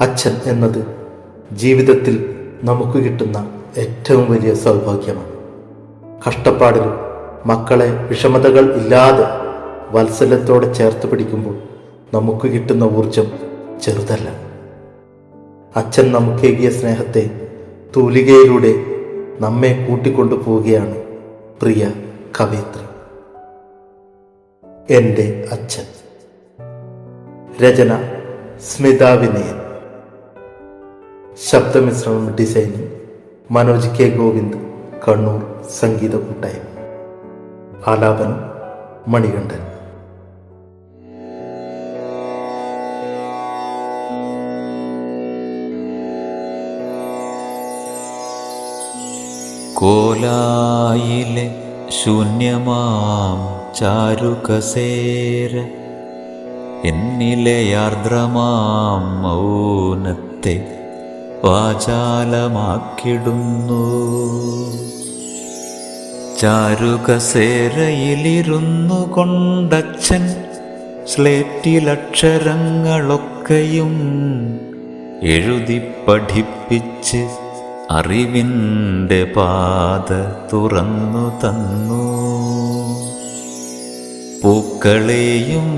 അച്ഛൻ എന്നത് ജീവിതത്തിൽ നമുക്ക് കിട്ടുന്ന ഏറ്റവും വലിയ സൗഭാഗ്യമാണ്. കഷ്ടപ്പാടിലും മക്കളെ വിഷമതകൾ ഇല്ലാതെ വത്സല്യത്തോടെ ചേർത്ത് പിടിക്കുമ്പോൾ നമുക്ക് കിട്ടുന്ന ഊർജം ചെറുതല്ല. അച്ഛൻ നമുക്കേകിയ സ്നേഹത്തെ തൂലികയിലൂടെ നമ്മെ കൂട്ടിക്കൊണ്ടു പോവുകയാണ് പ്രിയ കവയിത്രി. എന്റെ അച്ഛൻ. രചന സ്മിത വിനയൻ ശബ്ദമിശ്രണം ഡിസൈനിങ് മനോജ് കെ ഗോവിന്ദ് കണ്ണൂർ സംഗീത കൂട്ടായ്മ. ആലാപനം മണികണ്ഠൻ. കോലായിലെ ശൂന്യമാം ചാരുകസേര എന്നിലെ ആർദ്രമാം മൗനത്തെ വാചാലമാക്കിടുന്നു. ചാരുകസേരയിലിരുന്നു കൊണ്ടച്ഛൻ സ്ലേറ്റിലക്ഷരങ്ങളൊക്കെയും എഴുതി പഠിപ്പിച്ച് അറിവിന്റെ പാത തുറന്നു തന്നു. പൂക്കളെയും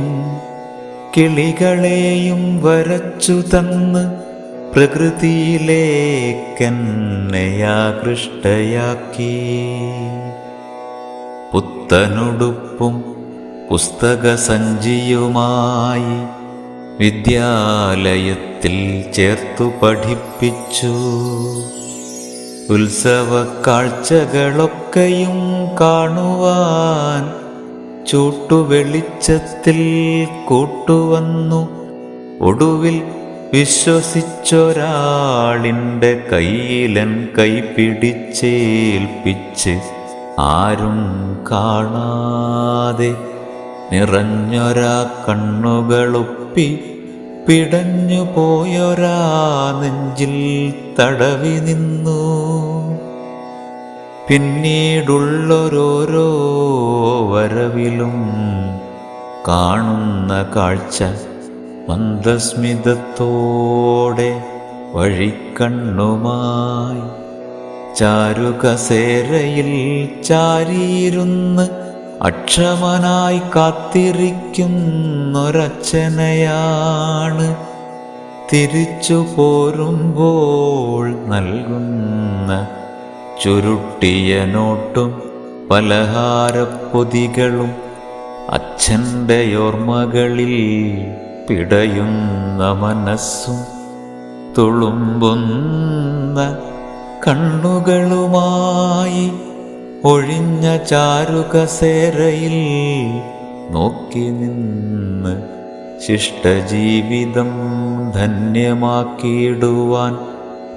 കിളികളെയും വരച്ചു തന്ന് പ്രകൃതിയിലേക്കെന്നയാകൃഷ്ടയാക്കി. പുത്തനുടുപ്പും പുസ്തകസഞ്ചിയുമായി വിദ്യാലയത്തിൽ ചേർത്തു പഠിപ്പിച്ചു. ഉത്സവ കാഴ്ചകളൊക്കെയും കാണുവാൻ ചൂട്ടുവെളിച്ചത്തിൽ കൂട്ടുവന്നു. ഒടുവിൽ വിശ്വസിച്ചൊരാളിന്റെ കയ്യിലൻ കൈ പിടിച്ചേൽപ്പിച്ച് ആരും കാണാതെ നിറഞ്ഞൊരാ കണ്ണുകളൊപ്പി പിടഞ്ഞു പോയൊരാ നെഞ്ചിൽ തടവി നിന്നു. പിന്നീടുള്ളൊരോരോ വരവിലും കാണുന്ന കാഴ്ച മന്ദസ്മിതത്തോടെ വഴിക്കണ്ണുമായി ചാരുകസേരയിൽ ചാരിയിരുന്ന് അക്ഷമനായി കാത്തിരിക്കുന്നൊരച്ഛനയാണ്. തിരിച്ചു പോരുമ്പോൾ നൽകുന്ന ചുരുട്ടിയ നോട്ടും പലഹാരപ്പൊതികളും അച്ഛന്റെ ഓർമ്മകളിൽ പിടയുന്ന മനസ്സും തുളുമ്പുന്ന കണ്ണുകളുമായി ഒഴിഞ്ഞ ചാരുകസേരയിൽ നോക്കി നിന്ന് ശിഷ്ടജീവിതം ധന്യമാക്കിയിടുവാൻ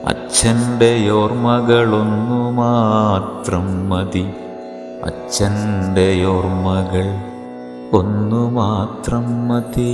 അച്ഛന്റെ ഓർമ്മകളൊന്നു മാത്രം മതി. അച്ഛന്റെ ഓർമ്മകൾ ഒന്നു മാത്രം മതി.